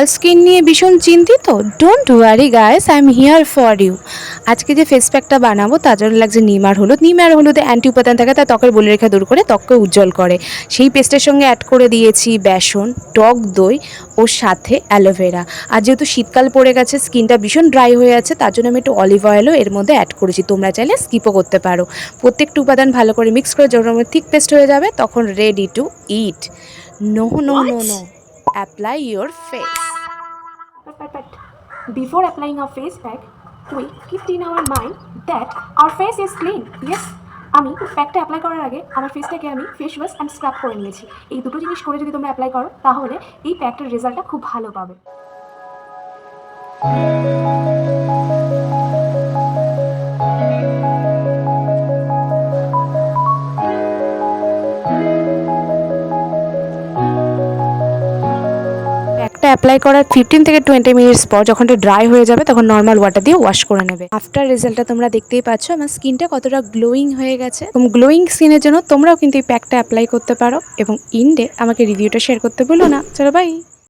Girl skin নিয়ে ভীষণ চিন্তিত। Don't worry guys I am here for you আজকে যে ফেস প্যাকটা বানাবো তার জন্য লাগছে নিম আর হলুদ। নিম আর হলুদে অ্যান্টি উপাদান থাকে তা ত্বকের বলি রেখা দূর করে ত্বককে উজ্জ্বল করে। সেই পেস্টের সঙ্গে অ্যাড করে দিয়েছি বেসন টক দই ও সাথে অ্যালোভেরা আর যেহেতু শীতকাল পড়ে গেছে স্কিনটা ভীষণ ড্রাই হয়ে আছে তার জন্য আমি একটু অলিভ অয়েলও এর মধ্যে অ্যাড করেছি। তোমরা চাইলে স্কিপও করতে পারো। প্রত্যেকটা উপাদান ভালো করে মিক্স করে যখন আমার থিক পেস্ট হয়ে যাবে তখন ready to eat no no no no apply your face But, before applying our face pack, we keep in our mind that our face is clean. Yes, আমি প্যাকটা অ্যাপ্লাই করার আগে আমার ফেসটাকে আমি ফেস ওয়াশ অ্যান্ড স্ক্রাব করে নিয়েছি এই দুটো জিনিস করে যদি তোমরা অ্যাপ্লাই করো তাহলে এই প্যাকটার রেজাল্টটা খুব ভালো পাবে প্যাকটা অ্যাপ্লাই করার ফিফটিন থেকে টোয়েন্টি মিনিটস পর যখন এটা ড্রাই হয়ে যাবে, তখন নর্মাল ওয়াটার দিয়ে ওয়াশ করে নেবে। আফটার রেজাল্টটা তোমরা দেখতেই পাচ্ছ, আমার স্কিনটা কতটা গ্লোয়িং হয়ে গেছে। এবং গ্লোয়িং স্কিনের জন্য তোমরাও কিন্তু এই প্যাকটা অ্যাপ্লাই করতে পারো। এবং ইন্ডে আমাকে রিভিউটা শেয়ার করতে বলো না। চলো বাই